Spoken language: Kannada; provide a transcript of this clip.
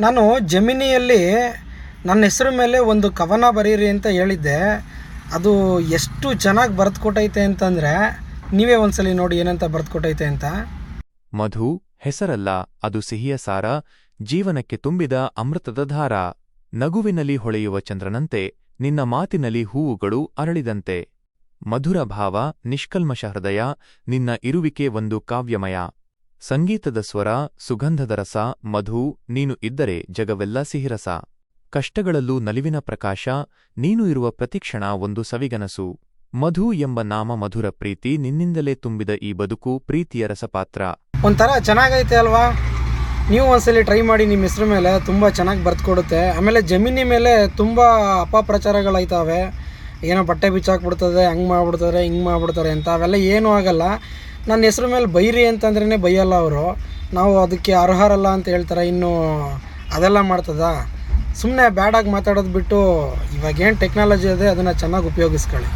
ನಾನು ಜೆಮಿನಿಯಲ್ಲಿ ನನ್ನ ಹೆಸರು ಮೇಲೆ ಒಂದು ಕವನ ಬರೀರಿ ಅಂತ ಹೇಳಿದ್ದೆ. ಅದು ಎಷ್ಟು ಚೆನ್ನಾಗಿ ಬರೆದು ಕೊಟ್ಟೈತೆ ಅಂತಂದರೆ ನೀವೇ ಒಂದ್ಸಲಿ ನೋಡಿ ಏನಂತ ಬರೆದು ಕೊಟ್ಟೈತೆ ಅಂತ. ಮಧು, ಹೆಸರಲ್ಲ, ಅದು ಸಿಹಿಯ ಸಾರ, ಜೀವನಕ್ಕೆ ತುಂಬಿದ ಅಮೃತದ ಧಾರ. ನಗುವಿನಲ್ಲಿ ಹೊಳೆಯುವ ಚಂದ್ರನಂತೆ, ನಿನ್ನ ಮಾತಿನಲ್ಲಿ ಹೂವುಗಳು ಅರಳಿದಂತೆ. ಮಧುರ ಭಾವ ನಿಷ್ಕಲ್ಮಶ ಹೃದಯ, ನಿನ್ನ ಇರುವಿಕೆ ಒಂದು ಕಾವ್ಯಮಯ. ಸಂಗೀತದ ಸ್ವರ, ಸುಗಂಧದ ರಸ, ಮಧು, ನೀನು ಇದ್ದರೆ ಜಗವೆಲ್ಲ ಸಿಹಿರಸ. ಕಷ್ಟಗಳಲ್ಲೂ ನಲಿವಿನ ಪ್ರಕಾಶ, ನೀನು ಇರುವ ಪ್ರತಿಕ್ಷಣ ಒಂದು ಸವಿಗನಸು. ಮಧು ಎಂಬ ನಾಮ ಮಧುರ ಪ್ರೀತಿ ನಿನ್ನಿಂದಲೇ ತುಂಬಿದ ಈ ಬದುಕು ಪ್ರೀತಿಯ ರಸಪಾತ್ರ. ಒಂಥರ ಚೆನ್ನಾಗೈತೆ ಅಲ್ವಾ? ನೀವು ಒಂದ್ಸಲಿ ಟ್ರೈ ಮಾಡಿ, ನಿಮ್ಮ ಹೆಸರು ಮೇಲೆ ತುಂಬ ಚೆನ್ನಾಗಿ ಬರ್ತ್ಕೊಡುತ್ತೆ ಆಮೇಲೆ ಜಮೀನಿ ಮೇಲೆ ತುಂಬ ಅಪಪ್ರಚಾರಗಳಾಯ್ತಾವೆ. ಏನೋ ಬಟ್ಟೆ ಬಿಚ್ಚಾಕ್ಬಿಡ್ತದೆ, ಹಂಗೆ ಮಾಡ್ಬಿಡ್ತಾರೆ, ಹಿಂಗೆ ಮಾಡ್ಬಿಡ್ತಾರೆ ಅಂತ ಅವೆಲ್ಲ ಏನೂ ಆಗಲ್ಲ. ನನ್ನ ಹೆಸ್ರು ಮೇಲೆ ಬೈರಿ ಅಂತಂದ್ರೇ ಬೈಯಲ್ಲ ಅವರು. ನಾವು ಅದಕ್ಕೆ ಅರ್ಹರಲ್ಲ ಅಂತ ಹೇಳ್ತಾರೆ. ಇನ್ನು ಅದೆಲ್ಲ ಮಾಡ್ತದ? ಸುಮ್ಮನೆ ಬ್ಯಾಡಾಗಿ ಮಾತಾಡೋದು ಬಿಟ್ಟು ಇವಾಗೇನು ಟೆಕ್ನಾಲಜಿ ಇದೆ, ಅದನ್ನು ಚೆನ್ನಾಗಿ ಉಪಯೋಗಿಸ್ಕೊಳ್ಳಿ.